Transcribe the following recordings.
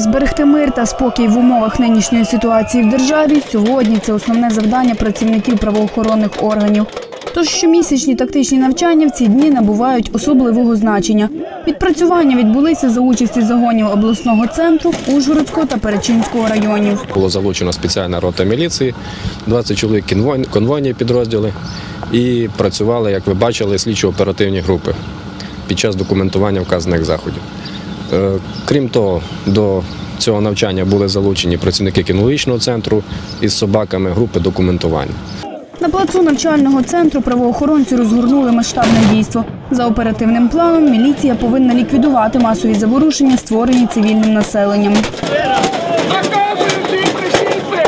Зберегти мир та спокій в умовах нинішньої ситуації в державі сьогодні це основне завдання працівників правоохоронних органів. Тож щомісячні тактичні навчання в ці дні набувають особливого значення. Відпрацювання відбулися за участі загонів обласного центру, Ужгородського та Перечинського районів. Було залучено спеціальна рота міліції, 20 чоловік конвойні підрозділи і працювали, як ви бачили, слідчо-оперативні групи під час документування вказаних заходів. Е, Крім того, до цього навчання були залучені працівники кінологічного центру із собаками групи документування. На плацу навчального центру правоохоронці розгорнули масштабне дійство. За оперативним планом міліція повинна ліквідувати масові заворушення, створені цивільним населенням. Присісти!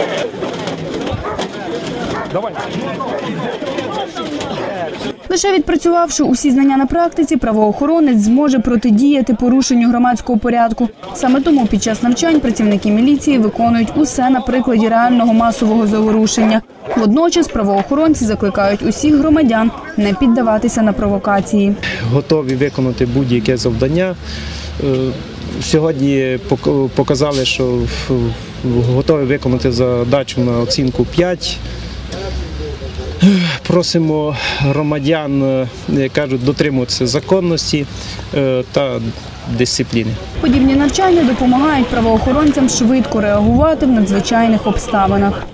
Лише відпрацювавши усі знання на практиці, правоохоронець зможе протидіяти порушенню громадського порядку. Саме тому під час навчань працівники міліції виконують усе на прикладі реального масового заворушення. Водночас правоохоронці закликають усіх громадян не піддаватися на провокації. готові виконати будь-яке завдання. Е, Сьогодні пок- показали, що готові виконати задачу на оцінку 5. Просимо громадян, е, як кажуть, дотримуватися законності е, та дисципліни. Подібні навчання допомагають правоохоронцям швидко реагувати в надзвичайних обставинах.